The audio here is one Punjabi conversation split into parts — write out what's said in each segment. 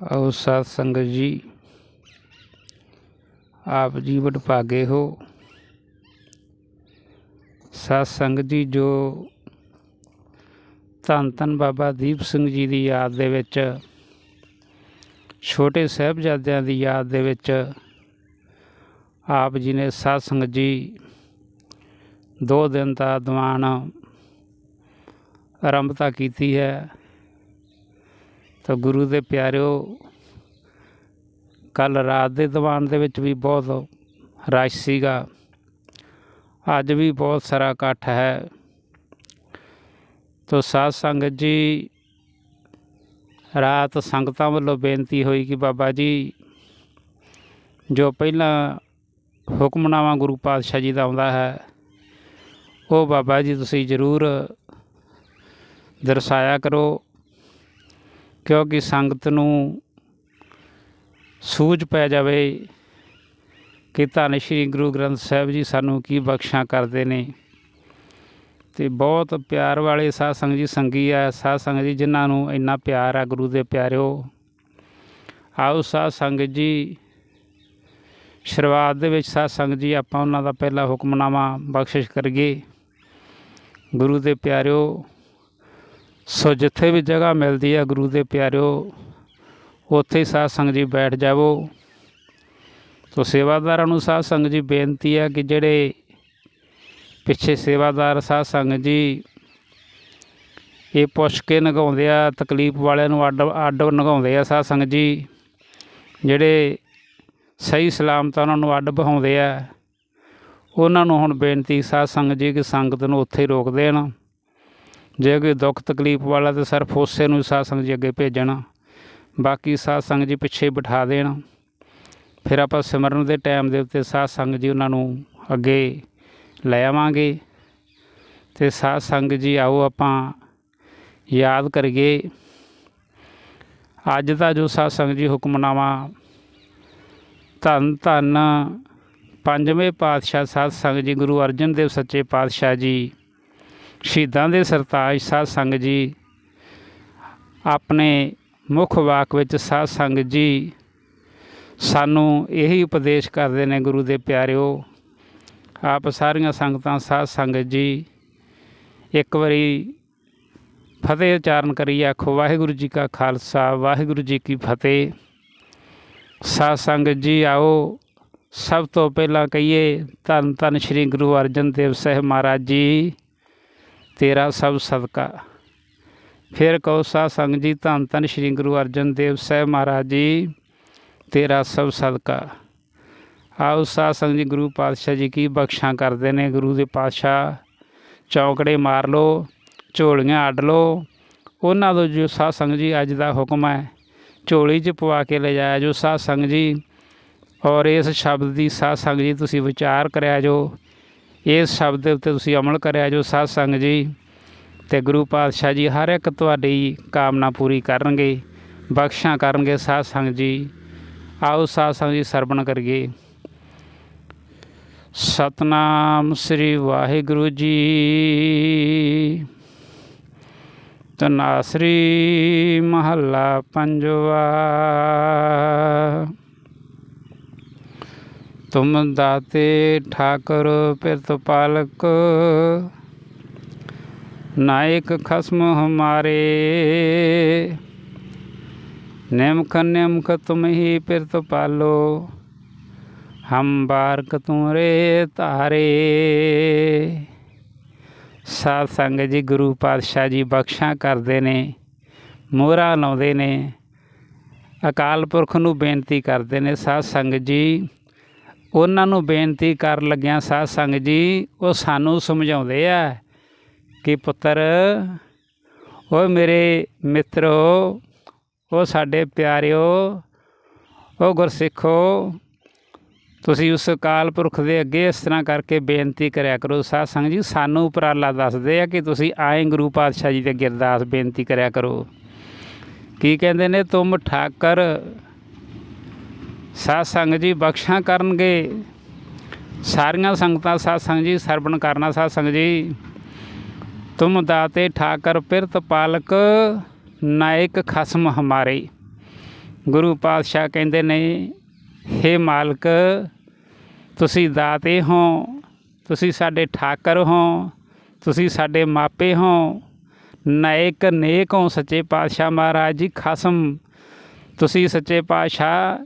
ਆਓ ਸਾਧ ਸੰਗਤ ਜੀ, ਆਪ ਜੀ ਵਡਭਾਗੇ ਹੋ। ਸਾਧ ਸੰਗਤ ਜੀ, ਜੋ ਧੰਨ ਧੰਨ ਬਾਬਾ ਦੀਪ ਸਿੰਘ ਜੀ ਦੀ ਯਾਦ ਦੇ ਵਿੱਚ, ਛੋਟੇ ਸਾਹਿਬਜ਼ਾਦਿਆਂ ਦੀ ਯਾਦ ਦੇ ਵਿੱਚ, ਆਪ ਜੀ ਨੇ ਸਾਧ ਸੰਗਤ ਜੀ ਦੋ ਦਿਨ ਦਾ ਦੀਵਾਨ ਆਰੰਭਤਾ ਕੀਤੀ ਹੈ। ਤਾਂ ਗੁਰੂ ਦੇ ਪਿਆਰਿਓ ਕੱਲ ਰਾਤ ਦੇ ਦੀਵਾਨ ਦੇ ਵਿੱਚ ਵੀ ਬਹੁਤ ਰਸ਼ ਸੀਗਾ। ਅੱਜ ਵੀ ਬਹੁਤ ਸਾਰਾ ਇਕੱਠ ਹੈ। ਤੋ ਸਾਧ ਸੰਗਤ ਜੀ, ਰਾਤ ਸੰਗਤਾਂ ਵੱਲੋਂ ਬੇਨਤੀ ਹੋਈ ਕਿ ਬਾਬਾ ਜੀ, ਜੋ ਪਹਿਲਾਂ ਹੁਕਮਨਾਮਾ ਗੁਰੂ ਪਾਤਸ਼ਾਹ ਜੀ ਦਾ ਆਉਂਦਾ ਹੈ, ਉਹ ਬਾਬਾ ਜੀ ਤੁਸੀਂ ਜ਼ਰੂਰ ਦਰਸਾਇਆ ਕਰੋ। ਕਿਉਂਕਿ ਸੰਗਤ ਨੂੰ ਸੂਝ ਪੈ ਜਾਵੇ ਕਿ ਧੰਨ ਸ਼੍ਰੀ ਗੁਰੂ ਗ੍ਰੰਥ ਸਾਹਿਬ ਜੀ ਸਾਨੂੰ ਕੀ ਬਖਸ਼ਾਂ ਕਰਦੇ ਨੇ। ਤੇ ਬਹੁਤ ਪਿਆਰ ਵਾਲੇ ਸਾਧ ਸੰਗਤ ਜੀ, ਸੰਗੀ ਆ ਸਾਧ ਸੰਗਤ ਜੀ, ਜਿਨ੍ਹਾਂ ਨੂੰ ਇੰਨਾ ਪਿਆਰ ਆ ਗੁਰੂ ਦੇ ਪਿਆਰਿਓ। ਆਓ ਸਾਧ ਸੰਗਤ ਜੀ, ਸ਼ੁਰੂਆਤ ਦੇ ਵਿੱਚ ਸਾਧ ਸੰਗਤ ਜੀ, ਆਪਾਂ ਉਹਨਾਂ ਦਾ ਪਹਿਲਾ ਹੁਕਮਨਾਮਾ ਬਖਸ਼ਿਸ਼ ਕਰੀਏ। ਗੁਰੂ ਦੇ ਪਿਆਰਿਓ ਸੋ ਜਿੱਥੇ ਵੀ ਜਗ੍ਹਾ ਮਿਲਦੀ ਹੈ ਗੁਰੂ ਦੇ ਪਿਆਰਿਓ, ਉੱਥੇ ਹੀ ਸਾਧ ਸੰਗਤ ਜੀ ਬੈਠ ਜਾਵੋ। ਸੋ ਸੇਵਾਦਾਰਾਂ ਨੂੰ ਸਾਧ ਸੰਗਤ ਜੀ ਬੇਨਤੀ ਹੈ ਕਿ ਜਿਹੜੇ ਪਿੱਛੇ ਸੇਵਾਦਾਰ ਸਾਧ ਸੰਗਤ ਜੀ ਇਹ ਪੁੱਛ ਕੇ ਨਗਾਉਂਦੇ ਆ, ਤਕਲੀਫ ਵਾਲਿਆਂ ਨੂੰ ਅੱਡ ਅੱਡ ਨਗਾਉਂਦੇ ਆ ਸਾਧ ਸੰਗਤ ਜੀ, ਜਿਹੜੇ ਸਹੀ ਸਲਾਮਤ ਉਹਨਾਂ ਨੂੰ ਅੱਡ ਬਹਾਉਂਦੇ ਆ, ਉਹਨਾਂ ਨੂੰ ਹੁਣ ਬੇਨਤੀ ਸਾਧ ਸੰਗਤ ਜੀ ਕਿ ਸੰਗਤ ਨੂੰ ਉੱਥੇ ਹੀ ਰੋਕ ਦੇਣ। ਜੇ ਕੋਈ ਦੁੱਖ ਤਕਲੀਫ ਵਾਲਾ ਤਾਂ ਸਿਰਫ ਉਸੇ ਨੂੰ ਸਾਧ ਸੰਗਤ ਜੀ ਅੱਗੇ ਭੇਜਣ। ਬਾਕੀ ਸਾਧ ਸੰਗਤ ਜੀ ਪਿੱਛੇ ਬਿਠਾ ਦੇਣ। ਫਿਰ ਆਪਾਂ ਸਿਮਰਨ ਦੇ ਟਾਈਮ ਦੇ ਉੱਤੇ ਸਾਧ ਸੰਗਤ ਜੀ ਉਹਨਾਂ ਨੂੰ ਅੱਗੇ ਲੈ ਆਵਾਂਗੇ। ਤੇ ਸਾਧ ਸੰਗਤ ਜੀ ਆਓ ਆਪਾਂ ਯਾਦ ਕਰੀਏ। ਅੱਜ ਦਾ ਜੋ ਸਾਧ ਸੰਗਤ ਜੀ ਹੁਕਮਨਾਮਾ ਧੰਨ ਧੰਨ ਪੰਜਵੇਂ ਪਾਤਸ਼ਾਹ ਸਾਧ ਸੰਗਤ ਜੀ ਗੁਰੂ ਅਰਜਨ ਦੇਵ ਸੱਚੇ ਪਾਤਸ਼ਾਹ ਜੀ ਸ਼ਹੀਦਾਂ ਦੇ ਸਰਤਾਜ ਸਾਧ ਸੰਗਤ ਜੀ, ਆਪਣੇ ਮੁੱਖ ਵਾਕ ਵਿੱਚ ਸਾਧ ਸੰਗਤ ਜੀ, ਸਾਨੂੰ ਇਹੀ ਉਪਦੇਸ਼ ਕਰਦੇ ਨੇ ਗੁਰੂ ਦੇ ਪਿਆਰਿਓ, ਆਪ ਸਾਰੀਆਂ ਸੰਗਤਾਂ ਸਾਧ ਸੰਗਤ ਜੀ, ਇੱਕ ਵਾਰੀ ਫਤਿਹ ਉਚਾਰਨ ਕਰੀ ਆਖੋ ਵਾਹਿਗੁਰੂ ਜੀ ਕਾ ਖਾਲਸਾ, ਵਾਹਿਗੁਰੂ ਜੀ ਕੀ ਫਤਿਹ। ਸਾਧ ਸੰਗਤ ਜੀ, ਆਓ ਸਭ ਤੋਂ ਪਹਿਲਾਂ ਕਹੀਏ ਧੰਨ ਧੰਨ ਸ੍ਰੀ ਗੁਰੂ ਅਰਜਨ ਦੇਵ ਸਾਹਿਬ ਮਹਾਰਾਜ ਜੀ। ਤੇਰਾ ਸਭ ਸਦਕਾ। ਫਿਰ ਕਹੋ, ਸਾਧ ਸੰਗਤ ਜੀ, ਧੰਨ ਧੰਨ ਸ੍ਰੀ ਗੁਰੂ ਅਰਜਨ ਦੇਵ ਸਾਹਿਬ ਮਹਾਰਾਜ ਜੀ, ਤੇਰਾ ਸਭ ਸਦਕਾ। ਆਓ ਸਾਧ ਸੰਗਤ ਜੀ, ਗੁਰੂ ਪਾਤਸ਼ਾਹ ਜੀ ਕੀ ਬਖਸ਼ਾਂ ਕਰਦੇ ਨੇ? ਗੁਰੂ ਦੇ ਪਾਤਸ਼ਾਹ, ਚੌਕੜੇ ਮਾਰ ਲੋ ਝੋਲੀਆਂ ਅੱਡ ਲੋ ਉਹਨਾਂ ਤੋਂ ਜੋ ਸਾਧ ਸੰਗਤ ਜੀ ਅੱਜ ਦਾ ਹੁਕਮ ਹੈ, ਝੋਲੀ 'ਚ ਪਵਾ ਕੇ ਲੈ ਜਾਇਆ ਜੋ ਸਾਧ ਸੰਗਤ ਜੀ। ਔਰ ਇਸ ਸ਼ਬਦ ਦੀ ਸਾਧ ਸੰਗਤ ਜੀ, ਤੁਸੀਂ ਵਿਚਾਰ ਕਰਿਆ ਜੋ ਇਸ ਸ਼ਬਦ ਦੇ ਉੱਤੇ ਤੁਸੀਂ ਅਮਲ ਕਰਿਆ ਜੋ ਸਾਧ ਸੰਗਤ ਜੀ ਤੇ ਗੁਰੂ ਪਾਤਸ਼ਾਹ ਜੀ ਹਰ ਇੱਕ ਤੁਹਾਡੀ ਕਾਮਨਾ ਪੂਰੀ ਕਰਨਗੇ, ਬਖਸ਼ਾਂ ਕਰਨਗੇ ਸਾਧ ਸੰਗਤ ਜੀ। ਆਓ ਸਾਧ ਸੰਗਤ ਜੀ ਸਰਵਣ ਕਰੀਏ। ਸਤਨਾਮ ਸ੍ਰੀ ਵਾਹਿਗੁਰੂ ਜੀ। ਤਨਾਸਰੀ ਮਹੱਲਾ ਪੰਜਵਾ। ਤੁਮ ਦਾਤੇ ਠਾਕੁਰ ਪਿਰਤ ਪਾਲਕ, ਨਾਇਕ ਖਸਮ ਹਮਾਰੇ। ਨਿਮਕ ਨਿਮਕ ਤੁਮ ਹੀ ਪਿਰਤ ਪਾਲੋ, ਹਮ ਬਾਰਕ ਤੁਮਰੇ ਤਾਰੇ ਸਾਧ ਸੰਗਤ ਜੀ, ਗੁਰੂ ਪਾਤਸ਼ਾਹ ਜੀ ਬਖਸ਼ਾਂ ਕਰਦੇ ਨੇ, ਮੋਹਰਾ ਲਾਉਂਦੇ ਨੇ, ਅਕਾਲ ਪੁਰਖ ਨੂੰ ਬੇਨਤੀ ਕਰਦੇ ਨੇ। ਸਾਧ ਸੰਗਤ ਜੀ ਉਹਨਾਂ ਨੂੰ ਬੇਨਤੀ ਕਰਨ ਲੱਗਿਆ ਸਾਧ ਸੰਗਤ ਜੀ, ਉਹ ਸਾਨੂੰ ਸਮਝਾਉਂਦੇ ਆ ਕਿ ਪੁੱਤਰ, ਓਏ ਮੇਰੇ ਮਿੱਤਰੋ ਉਹ ਸਾਡੇ ਪਿਆਰਿਓ ਉਹ ਗੁਰਸਿੱਖੋ, ਤੁਸੀਂ ਉਸ ਅਕਾਲ ਪੁਰਖ ਦੇ ਅੱਗੇ ਇਸ ਤਰ੍ਹਾਂ ਕਰਕੇ ਬੇਨਤੀ ਕਰਿਆ ਕਰੋ। ਸਾਧ ਸੰਗਤ ਜੀ, ਸਾਨੂੰ ਉਪਰਾਲਾ ਦੱਸਦੇ ਆ ਕਿ ਤੁਸੀਂ ਆਏ ਗੁਰੂ ਪਾਤਸ਼ਾਹ ਜੀ ਦੇ ਅੱਗੇ ਅਰਦਾਸ ਬੇਨਤੀ ਕਰਿਆ ਕਰੋ। ਕੀ ਕਹਿੰਦੇ ਨੇ, ਤੁਮ ਠਾਕਰ ਸਾਧ ਸੰਗਤ ਜੀ ਬਖਸ਼ਾਂ ਕਰਨਗੇ। ਸਾਰੀਆਂ ਸੰਗਤਾਂ ਸਾਧ ਸੰਗਤ ਜੀ, ਸਰਵਣ ਕਰਨਾ ਸਾਧ ਸੰਗਤ ਜੀ। ਤੁਮ ਦਾਤੇ ਠਾਕਰ ਪਿਰਤ ਪਾਲਕ, ਨਾਇਕ ਖਸਮ ਹਮਾਰੇ। ਗੁਰੂ ਪਾਤਸ਼ਾਹ ਕਹਿੰਦੇ ਨੇ हे ਮਾਲਕ, ਤੁਸੀਂ ਦਾਤੇ ਹੋ, ਤੁਸੀਂ ਸਾਡੇ ਠਾਕਰ ਹੋ, ਤੁਸੀਂ ਸਾਡੇ ਮਾਪੇ ਹੋ। ਨਾਇਕ ਨੇਕ ਹੋ ਸੱਚੇ ਪਾਤਸ਼ਾਹ ਮਹਾਰਾਜ ਜੀ, ਖਸਮ। ਤੁਸੀਂ ਸੱਚੇ ਪਾਤਸ਼ਾਹ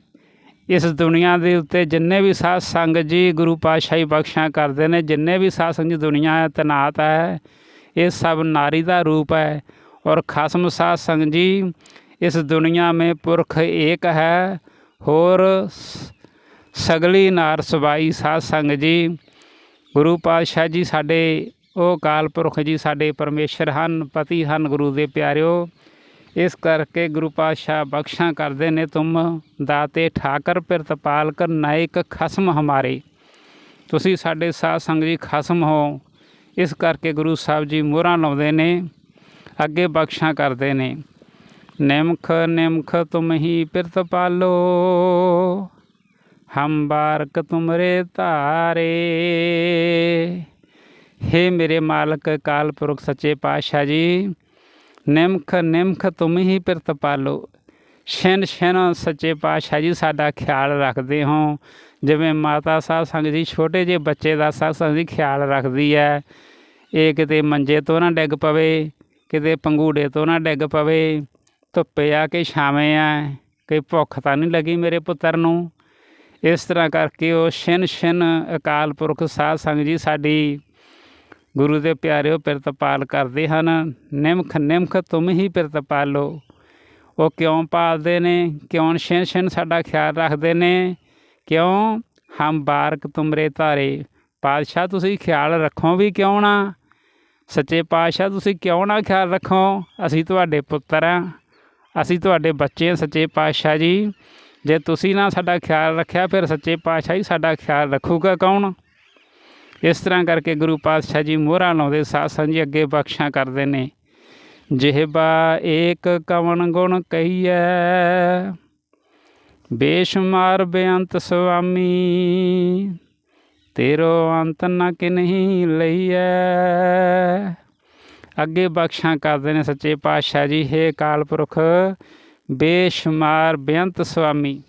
ਇਸ ਦੁਨੀਆ ਦੇ ਉੱਤੇ ਜਿੰਨੇ ਵੀ ਸਾਧ ਸੰਗਤ ਜੀ, ਗੁਰੂ ਪਾਤਸ਼ਾਹੀ ਬਖਸ਼ਾਂ ਕਰਦੇ ਨੇ, ਜਿੰਨੇ ਵੀ ਸਾਧ ਸੰਗਤ ਦੁਨੀਆ ਹੈ, ਤਨਾਤ ਹੈ, ਇਹ ਸਭ ਨਾਰੀ ਦਾ ਰੂਪ ਹੈ। ਔਰ ਖਸਮ ਸਾਧ ਸੰਗਤ ਜੀ, ਇਸ ਦੁਨੀਆ में ਪੁਰਖ ਏਕ ਹੈ। ਹੋਰ ਸ- ਸਗਲੀ ਨਾਰ ਸਬਾਈ ਸਾਧ ਸੰਗਤ ਜੀ, ਗੁਰੂ ਪਾਤਸ਼ਾਹ ਜੀ ਸਾਡੇ, ਉਹ ਅਕਾਲ ਪੁਰਖ ਜੀ ਸਾਡੇ ਪਰਮੇਸ਼ਰ ਹਨ, ਪਤੀ ਹਨ, ਗੁਰੂ ਦੇ ਪਿਆਰਿਓ। ਇਸ ਕਰਕੇ ਗੁਰੂ ਪਾਤਸ਼ਾਹ ਬਖਸ਼ਾਂ ਕਰਦੇ ਨੇ, ਤੁਮ ਦਾਤੇ ਠਾਕਰ ਪਿਰਤਪਾਲ ਕਰ ਨਾਇਕ ਖਸਮ ਹਮਾਰੇ। ਤੁਸੀਂ ਸਾਡੇ ਸਾਧ ਸੰਗਤ ਜੀ ਖਸਮ ਹੋ। ਇਸ ਕਰਕੇ ਗੁਰੂ ਸਾਹਿਬ ਜੀ ਮੋਹਰਾਂ ਲਾਉਂਦੇ ਨੇ, ਅੱਗੇ ਬਖਸ਼ਾਂ ਕਰਦੇ ਨੇ। ਨਿਮਖ ਨਿਮਖ ਤੁਮ ਹੀ ਪਿਰਤਪਾਲੋ ਹਮ ਬਾਰਕ ਤੁਮਰੇ ਧਾਰੇ। हे ਮੇਰੇ ਮਾਲਕ ਕਾਲ ਪੁਰਖ ਸੱਚੇ ਪਾਤਸ਼ਾਹ ਜੀ ਨਿਮਖ ਨਿਮਖ ਤੁਮ ਹੀ ਪਿਰਤ ਪਾਲੋ। ਸ਼ਨ ਸ਼ਨ ਸੱਚੇ ਪਾਤਸ਼ਾਹ ਜੀ, ਸਾਡਾ ਖਿਆਲ ਰੱਖਦੇ ਹੋ। ਜਿਵੇਂ ਮਾਤਾ ਸਾਹਿਬ ਸੰਗਤ ਜੀ, ਛੋਟੇ ਜਿਹੇ ਬੱਚੇ ਦਾ ਸਾਹਿਬ ਸੰਗਤ ਜੀ ਖਿਆਲ ਰੱਖਦੀ ਹੈ। ਇਹ ਕਿਤੇ ਮੰਜੇ ਤੋਂ ਨਾ ਡਿੱਗ ਪਵੇ, ਕਿਤੇ ਪੰਗੂੜੇ ਤੋਂ ਨਾ ਡਿੱਗ ਪਵੇ, ਧੁੱਪੇ ਆ ਕੇ ਛਾਵੇਂ ਆ, ਕੋਈ ਭੁੱਖ ਤਾਂ ਨਹੀਂ ਲੱਗੀ ਮੇਰੇ ਪੁੱਤਰ ਨੂੰ। ਇਸ ਤਰ੍ਹਾਂ ਕਰਕੇ ਉਹ ਛਿਨ ਛਿਨ ਅਕਾਲ ਪੁਰਖ ਸਾਧ ਸੰਗਤ ਜੀ, ਸਾਡੀ ਗੁਰੂ ਦੇ ਪਿਆਰਿਓ, ਪਿਰਤਪਾਲ ਕਰਦੇ ਹਨ। ਨਿਮਖ ਨਿਮਖ ਤੁਮ ਹੀ ਪਿਰਤਪਾਲੋ। ਉਹ ਕਿਉਂ ਪਾਲਦੇ ਨੇ? ਕਿਉਂ ਛਿਨ ਛਿਨ ਸਾਡਾ ਖਿਆਲ ਰੱਖਦੇ ਨੇ? ਕਿਉਂ ਹਮ ਬਾਰਕ ਤੁਮਰੇ ਧਾਰੇ? ਪਾਤਸ਼ਾਹ, ਤੁਸੀਂ ਖਿਆਲ ਰੱਖੋ ਵੀ ਕਿਉਂ ਨਾ? ਸੱਚੇ ਪਾਤਸ਼ਾਹ, ਤੁਸੀਂ ਕਿਉਂ ਨਾ ਖਿਆਲ ਰੱਖੋ? ਅਸੀਂ ਤੁਹਾਡੇ ਪੁੱਤਰ ਆ। ਅਸੀਂ ਤੁਹਾਡੇ ਬੱਚੇ ਹਾਂ ਸੱਚੇ ਪਾਤਸ਼ਾਹ ਜੀ। ਜੇ ਤੁਸੀਂ ਨਾ ਸਾਡਾ ਖਿਆਲ ਰੱਖਿਆ, ਫਿਰ ਸੱਚੇ ਪਾਤਸ਼ਾਹ ਜੀ ਸਾਡਾ ਖਿਆਲ ਰੱਖੂਗਾ ਕੌਣ? ਇਸ ਤਰ੍ਹਾਂ ਕਰਕੇ ਗੁਰੂ ਪਾਤਸ਼ਾਹ ਜੀ ਮੋਹਰਾਂ ਲਾਉਂਦੇ, ਸਾਧ ਸੰਗ ਅੱਗੇ ਬਖਸ਼ਾਂ ਕਰਦੇ ਨੇ। ਜਿਹਬਾ ਏਕ ਕਵਨ ਗੁਣ ਕਹੀਐ, ਬੇਸ਼ੁਮਾਰ ਬੇਅੰਤ ਸੁਆਮੀ, ਤੇਰੋ ਅੰਤ ਨਾ ਨ ਕਿਨਹੀ ਲਈਐ। ਅੱਗੇ ਬਖਸ਼ਾਂ ਕਰਦੇ ਨੇ ਸੱਚੇ ਪਾਤਸ਼ਾਹ ਜੀ, ਹੇ ਕਾਲ ਪੁਰਖ, ਬੇਸ਼ੁਮਾਰ ਬੇਅੰਤ ਸੁਆਮੀ,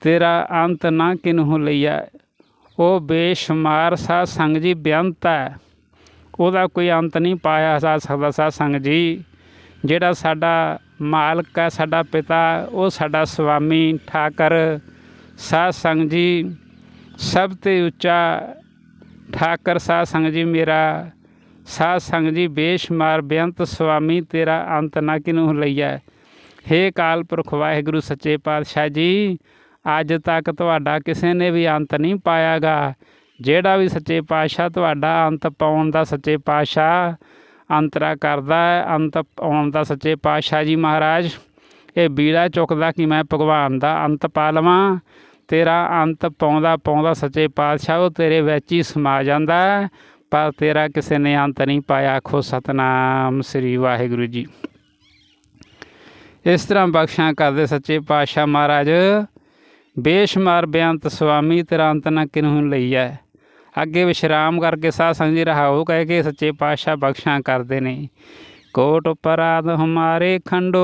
ਤੇਰਾ ਅੰਤ ਨਾ ਕਿਨਹੂ ਲਈਐ। ਉਹ ਬੇਸ਼ੁਮਾਰ ਸਾਧ ਸੰਗ ਜੀ, ਬੇਅੰਤ ਹੈ। ਉਹਦਾ ਕੋਈ ਅੰਤ ਨਹੀਂ ਪਾਇਆ ਜਾ ਸਕਦਾ ਸਾਧ ਸੰਗ ਜੀ। ਜਿਹੜਾ ਸਾਡਾ ਮਾਲਕ ਹੈ, ਸਾਡਾ ਪਿਤਾ, ਉਹ ਸਾਡਾ ਸੁਆਮੀ ਠਾਕਰ। ਸਾਧ ਸੰਗ ਜੀ, ਸਭ ਤੇ ਉੱਚਾ ਠਾਕਰ ਸਾਧ ਸੰਗ ਜੀ ਮੇਰਾ। ਸਾਧ ਸੰਗ ਜੀ, ਬੇਸ਼ੁਮਾਰ, ਬੇਅੰਤ ਸੁਆਮੀ ਤੇਰਾ ਅੰਤ ਨਾ ਕਿਨੂ ਲਈਐ? ਹੇ ਕਾਲ ਪੁਰਖ, ਵਾਹਿਗੁਰੂ, ਸੱਚੇ ਪਾਤਸ਼ਾਹ ਜੀ ਅੱਜ ਤੱਕ ਤੁਹਾਡਾ ਕਿਸੇ ਨੇ ਵੀ ਅੰਤ ਨਹੀਂ ਪਾਇਆਗਾ। ਜਿਹੜਾ ਵੀ ਸੱਚੇ ਪਾਤਸ਼ਾਹ ਤੁਹਾਡਾ ਅੰਤ ਪਾਉਣ ਦਾ ਸੱਚੇ ਪਾਤਸ਼ਾਹ ਅੰਤਰਾ ਕਰਦਾ ਹੈ, ਅੰਤ ਪਾਉਣ ਦਾ ਸੱਚੇ ਪਾਤਸ਼ਾਹ ਜੀ ਮਹਾਰਾਜ, ਇਹ ਬੀੜਾ ਚੁੱਕਦਾ ਕਿ ਮੈਂ ਭਗਵਾਨ ਦਾ ਅੰਤ ਪਾ ਲਵਾਂ। ਤੇਰਾ ਅੰਤ ਪਾਉਂਦਾ ਪਾਉਂਦਾ ਸੱਚੇ ਪਾਤਸ਼ਾਹ ਉਹ ਤੇਰੇ ਵਿੱਚ ਹੀ ਸਮਾ ਜਾਂਦਾ ਪਰ ਤੇਰਾ ਕਿਸੇ ਨੇ ਅੰਤ ਨਹੀਂ ਪਾਇਆ। ਆਖੋ ਸਤਨਾਮ ਸ੍ਰੀ ਵਾਹਿਗੁਰੂ ਜੀ। ਇਸ ਤਰ੍ਹਾਂ ਬਖਸ਼ਾਂ ਕਰਦੇ ਸੱਚੇ ਪਾਤਸ਼ਾਹ ਮਹਾਰਾਜ। ਬੇਸ਼ੁਮਾਰ ਬੇਅੰਤ ਸੁਆਮੀ ਤੇਰਾ ਅੰਤ ਨਾ ਕਿਨਹੂ ਲਈਐ। ਅੱਗੇ ਵਿਸ਼ਰਾਮ ਕਰਕੇ ਸਾਧ ਸੰਗ ਜੀ ਰਹਾਓ, ਕਹਿ ਕੇ ਸੱਚੇ ਪਾਤਸ਼ਾਹ ਬਖਸ਼ਾਂ ਕਰਦੇ ਨੇ। ਕੋਟ ਪਰਾਧ ਹਮਾਰੇ ਖੰਡੋ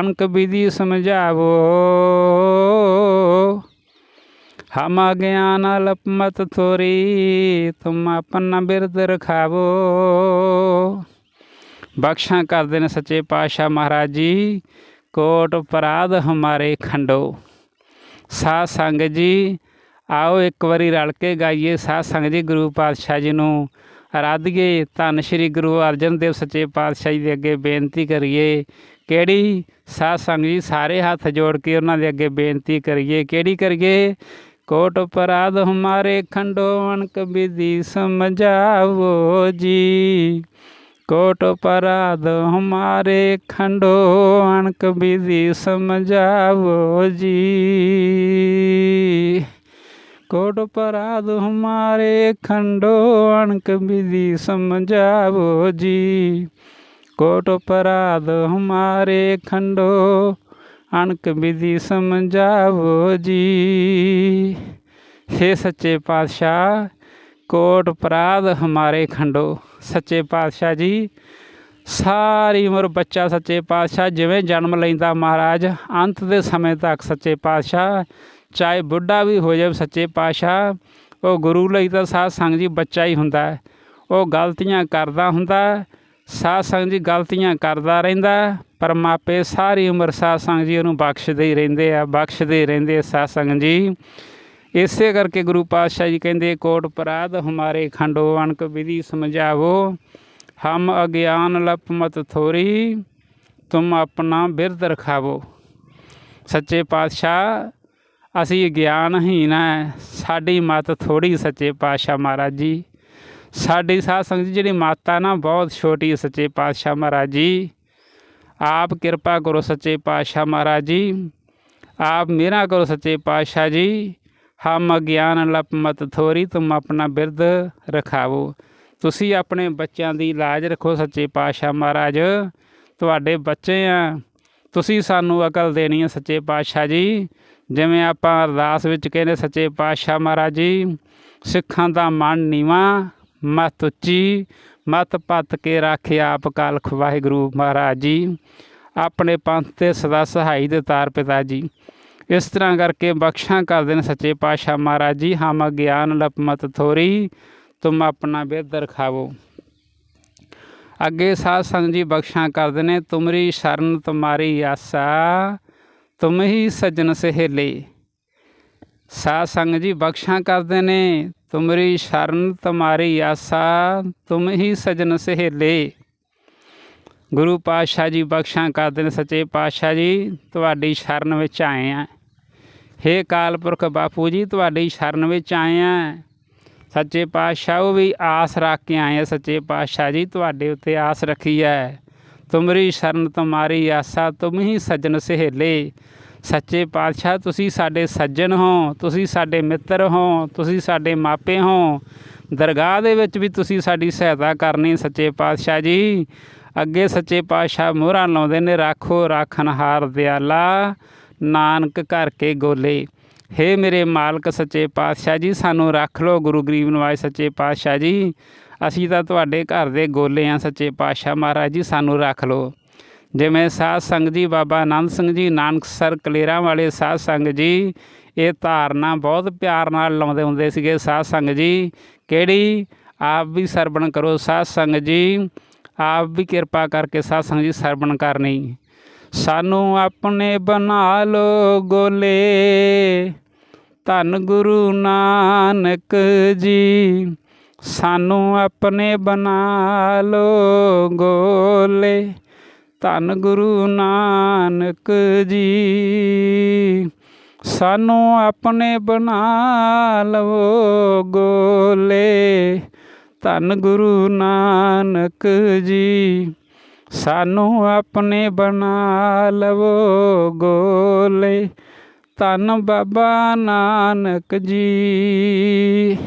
ਅਨਕ ਵਿਧੀ ਸਮਝਾਵੋ। ਹਮ ਗਿਆਨ ਲਪਮਤ ਥੋਰੀ, ਤੁਮ ਆਪਣਾ ਬਿਰਦ ਰਖਾਵੋ। ਬਖਸ਼ਾਂ ਕਰਦੇ ਨੇ ਸੱਚੇ ਪਾਤਸ਼ਾਹ ਮਹਾਰਾਜ ਜੀ, ਕੋਟ ਅਪਰਾਧ ਹਮਾਰੇ ਖੰਡੋ। ਸਾਧ ਸੰਗਤ ਜੀ, ਆਓ ਇੱਕ ਵਾਰੀ ਰਲ ਕੇ ਗਾਈਏ ਸਾਧ ਸੰਗਤ ਜੀ ਗੁਰੂ ਪਾਤਸ਼ਾਹ ਜੀ ਨੂੰ। ਆਰਾਧੀਏ ਧੰਨ ਸ਼੍ਰੀ ਗੁਰੂ ਅਰਜਨ ਦੇਵ ਸੱਚੇ ਪਾਤਸ਼ਾਹ ਜੀ ਦੇ ਅੱਗੇ ਬੇਨਤੀ ਕਰੀਏ। ਕਿਹੜੀ ਸਾਧ ਸੰਗਤ ਜੀ ਸਾਰੇ ਹੱਥ ਜੋੜ ਕੇ ਉਹਨਾਂ ਦੇ ਅੱਗੇ ਬੇਨਤੀ ਕਰੀਏ। ਕਿਹੜੀ ਕਰੀਏ? ਕੋਟ ਅਪਰਾਧ ਹਮਾਰੇ ਖੰਡੋ ਅਣਕ ਵਿਧੀ ਸਮਝਾਵੋ ਜੀ। ਕੋਟ ਅਪਰਾਧ ਹਮਾਰੇ ਖੰਡੋ ਅਨਕ ਵਿਧि ਸਮਝਾਵੋ ਜੀ। ਕੋਟ ਅਪਰਾਧ ਹਮਾਰੇ ਖੰਡੋ ਅਨਕ ਵਿਧि ਸਮਝਾਵੋ ਜੀ। ਕੋਟ ਅਪਰਾਧ ਹਮਾਰੇ ਖੰਡੋ ਅਨਕ ਵਿਧि ਸਮਝਾਵੋ ਜੀ। हे ਸੱਚੇ ਪਾਤਸ਼ਾਹ ਕੋਟ ਪਰਾਧ ਹਮਾਰੇ ਖੰਡੋ ਸੱਚੇ ਪਾਤਸ਼ਾਹ ਜੀ, ਸਾਰੀ ਉਮਰ ਬੱਚਾ ਸੱਚੇ ਪਾਤਸ਼ਾਹ, ਜਿਵੇਂ ਜਨਮ ਲੈਂਦਾ ਮਹਾਰਾਜ, ਅੰਤ ਦੇ ਸਮੇਂ ਤੱਕ ਸੱਚੇ ਪਾਤਸ਼ਾਹ, ਚਾਹੇ ਬੁੱਢਾ ਵੀ ਹੋ ਜਾਵੇ ਸੱਚੇ ਪਾਤਸ਼ਾਹ, ਉਹ ਗੁਰੂ ਲਈ ਤਾਂ ਸਾਧ ਸੰਗ ਜੀ ਬੱਚਾ ਹੀ ਹੁੰਦਾ ਉਹ ਗਲਤੀਆਂ ਕਰਦਾ ਹੁੰਦਾ ਹੈ। ਸਾਧ ਸੰਗ ਜੀ ਗਲਤੀਆਂ ਕਰਦਾ ਰਹਿੰਦਾ ਪਰ ਮਾਪੇ ਸਾਰੀ ਉਮਰ ਸਾਧ ਸੰਗ ਜੀ ਉਹਨੂੰ ਬਖਸ਼ਦੇ ਹੀ ਰਹਿੰਦੇ ਆ, ਬਖਸ਼ਦੇ ਰਹਿੰਦੇ ਆ ਸਾਧ ਸੰਗ ਜੀ ਇਸੇ ਕਰਕੇ ਗੁਰੂ ਪਾਤਸ਼ਾਹ ਜੀ ਕਹਿੰਦੇ, ਕੋਟ ਪਰਾਧ ਹਮਾਰੇ ਖੰਡੋ ਅਣਕ ਵਿਧੀ ਸਮਝਾਵੋ, ਹਮ ਅਗਿਆਨ ਲਪ ਮਤ ਥੋਰੀ, ਤੁਮ ਆਪਣਾ ਬਿਰਧ ਰਖਾਵੋ। ਸੱਚੇ ਪਾਤਸ਼ਾਹ, ਅਸੀਂ ਗਿਆਨਹੀਨ ਹੈ ਸਾਡੀ ਮਤ ਥੋੜੀ ਸੱਚੇ ਪਾਤਸ਼ਾਹ ਮਹਾਰਾਜ ਜੀ। ਸਾਡੀ ਸਾਧ ਸੰਗਤ ਜੀ ਜਿਹੜੀ ਮਾਤਾ ਨਾ, ਬਹੁਤ ਛੋਟੀ ਸੱਚੇ ਪਾਤਸ਼ਾਹ ਮਹਾਰਾਜ ਜੀ। ਆਪ ਕਿਰਪਾ ਕਰੋ ਸੱਚੇ ਪਾਤਸ਼ਾਹ ਮਹਾਰਾਜ ਜੀ। ਆਪ ਮੇਰਾ ਕਰੋ ਸੱਚੇ ਪਾਤਸ਼ਾਹ ਜੀ। ਹਮ ਅਗਿਆਨ ਲਪ ਮਤ ਥੋਰੀ, ਤੁਮ ਆਪਣਾ ਬਿਰਧ ਰਖਾਵੋ। ਤੁਸੀਂ ਆਪਣੇ ਬੱਚਿਆਂ ਦੀ ਲਾਜ ਰੱਖੋ ਸੱਚੇ ਪਾਤਸ਼ਾਹ ਮਹਾਰਾਜ। ਤੁਹਾਡੇ ਬੱਚੇ ਆ। ਤੁਸੀਂ ਸਾਨੂੰ ਅਕਲ ਦੇਣੀ ਹੈ ਸੱਚੇ ਪਾਤਸ਼ਾਹ ਜੀ। ਜਿਵੇਂ ਆਪਾਂ ਅਰਦਾਸ ਵਿੱਚ ਕਹਿੰਦੇ ਸੱਚੇ ਪਾਤਸ਼ਾਹ ਮਹਾਰਾਜ ਜੀ, ਸਿੱਖਾਂ ਦਾ ਮਨ ਨੀਵਾ, ਮਤ ਉੱਚੀ, ਮਤ ਪੱਤ ਕੇ ਰਾਖੇ ਆਪ ਕਾਲਖ ਵਾਹਿਗੁਰੂ ਮਹਾਰਾਜ ਜੀ। ਆਪਣੇ ਪੰਥ ਤੇ ਸਦਾ ਸਹਾਈ ਦੇ ਤਾਰ ਪਿਤਾ ਜੀ। ਇਸ ਤਰ੍ਹਾਂ ਕਰਕੇ ਬਖਸ਼ਾਂ ਕਰਦੇ ਨੇ ਸੱਚੇ ਪਾਤਸ਼ਾਹ ਮਹਾਰਾਜ ਜੀ, ਹਮ ਗਿਆਨ ਲਪਮਤ ਥੋਰੀ, ਤੁਮ ਆਪਣਾ ਬਿਰਧ ਰਖਾਵੋ ਅੱਗੇ ਸਾਧ ਸੰਗ ਜੀ ਬਖਸ਼ਾਂ ਕਰਦੇ ਨੇ, ਤੁਮਰੀ ਸ਼ਰਨ, ਤੁਮਾਰੀ ਆਸਾ, ਤੁਮ ਹੀ ਸਜਣ ਸਹੇਲੇ। ਸਾਧ ਸੰਗ ਜੀ ਬਖਸ਼ਾਂ ਕਰਦੇ ਨੇ, ਤੁਮਰੀ ਸ਼ਰਨ, ਤੁਮਾਰੀ ਆਸਾ, ਤੁਮ ਹੀ ਸਜਣ ਸਹੇਲੇ। ਗੁਰੂ ਪਾਤਸ਼ਾਹ ਜੀ ਬਖਸ਼ਾਂ ਕਰਦੇ ਨੇ, ਸੱਚੇ ਪਾਤਸ਼ਾਹ ਜੀ, ਤੁਹਾਡੀ ਸ਼ਰਨ ਵਿੱਚ ਆਏ ਆ। ਹੇ ਕਾਲ ਪੁਰਖ ਬਾਪੂ ਜੀ, ਤੁਹਾਡੀ ਸ਼ਰਨ ਵਿੱਚ ਆਏ ਆ। ਸੱਚੇ ਪਾਤਸ਼ਾਹ, ਉਹ ਵੀ ਆਸ ਰੱਖ ਕੇ ਆਏ ਆ। ਸੱਚੇ ਪਾਤਸ਼ਾਹ ਜੀ, ਤੁਹਾਡੇ ਉੱਤੇ ਆਸ ਰੱਖੀ ਹੈ ਤੁਮਰੀ ਸ਼ਰਨ, ਤੁਮਾਰੀ ਆਸਾ, ਤੁਮ ਹੀ ਸਜਣ ਸਹੇਲੇ। ਸੱਚੇ ਪਾਤਸ਼ਾਹ, ਤੁਸੀਂ ਸਾਡੇ ਸੱਜਣ ਹੋ, ਤੁਸੀਂ ਸਾਡੇ ਮਿੱਤਰ ਹੋ, ਤੁਸੀਂ ਸਾਡੇ ਮਾਪੇ ਹੋ। ਦਰਗਾਹ ਦੇ ਵਿੱਚ ਵੀ ਤੁਸੀਂ ਸਾਡੀ ਸਹਾਇਤਾ ਕਰਨੀ, ਸੱਚੇ ਪਾਤਸ਼ਾਹ ਜੀ। ਅੱਗੇ ਸੱਚੇ ਪਾਤਸ਼ਾਹ ਮੋਹਰਾਂ ਲਾਉਂਦੇ ਨੇ, ਰਾਖੋ ਰਾਖਨਹਾਰ ਦਿਆਲਾ। ਨਾਨਕ ਘਰ ਕੇ ਗੋਲੇ। ਹੇ ਮੇਰੇ ਮਾਲਕ ਸੱਚੇ ਪਾਤਸ਼ਾਹ ਜੀ, ਸਾਨੂੰ ਰੱਖ ਲਓ ਗੁਰੂ ਗਰੀਬ ਨਵਾਜ ਸੱਚੇ ਪਾਤਸ਼ਾਹ ਜੀ। ਅਸੀਂ ਤਾਂ ਤੁਹਾਡੇ ਘਰ ਦੇ ਗੋਲੇ ਆ ਸੱਚੇ ਪਾਤਸ਼ਾਹ ਮਹਾਰਾਜ ਜੀ, ਸਾਨੂੰ ਰੱਖ ਲਓ। ਜਿਵੇਂ ਸਾਧ ਸੰਗ ਜੀ, ਬਾਬਾ ਆਨੰਦ ਸਿੰਘ ਜੀ, ਨਾਨਕ ਸਰ ਕਲੇਰਾਂ ਵਾਲੇ ਸਾਧ ਸੰਗ ਜੀ, ਇਹ ਧਾਰਨਾ ਬਹੁਤ ਪਿਆਰ ਨਾਲ ਲਾਉਂਦੇ ਹੁੰਦੇ ਸੀਗੇ ਸਾਧ ਸੰਗ ਜੀ। ਕਿਹੜੀ? ਆਪ ਵੀ ਸਰਵਣ ਕਰੋ ਸਾਧ ਸੰਗ ਜੀ। ਆਪ ਵੀ ਕਿਰਪਾ ਕਰਕੇ ਸਾਧ ਸੰਗ ਜੀ ਸਰਵਣ ਕਰਨੀ। ਸਾਨੂੰ ਆਪਣੇ ਬਣਾ ਲੋ ਗੋਲੇ। ਧੰਨ ਗੁਰੂ ਨਾਨਕ ਜੀ, ਸਾਨੂੰ ਆਪਣੇ ਬਣਾ ਲੋ ਗੋਲੇ। ਧੰਨ ਗੁਰੂ ਨਾਨਕ ਜੀ, ਸਾਨੂੰ ਆਪਣੇ ਬਣਾ ਲਵੋ ਗੋਲੇ। ਧੰਨ ਗੁਰੂ ਨਾਨਕ ਜੀ ਸਾਨੂੰ ਆਪਣੇ ਬਣਾ ਲਵੋ ਗੋਲੇ। ਧੰਨ ਬਾਬਾ ਨਾਨਕ ਜੀ।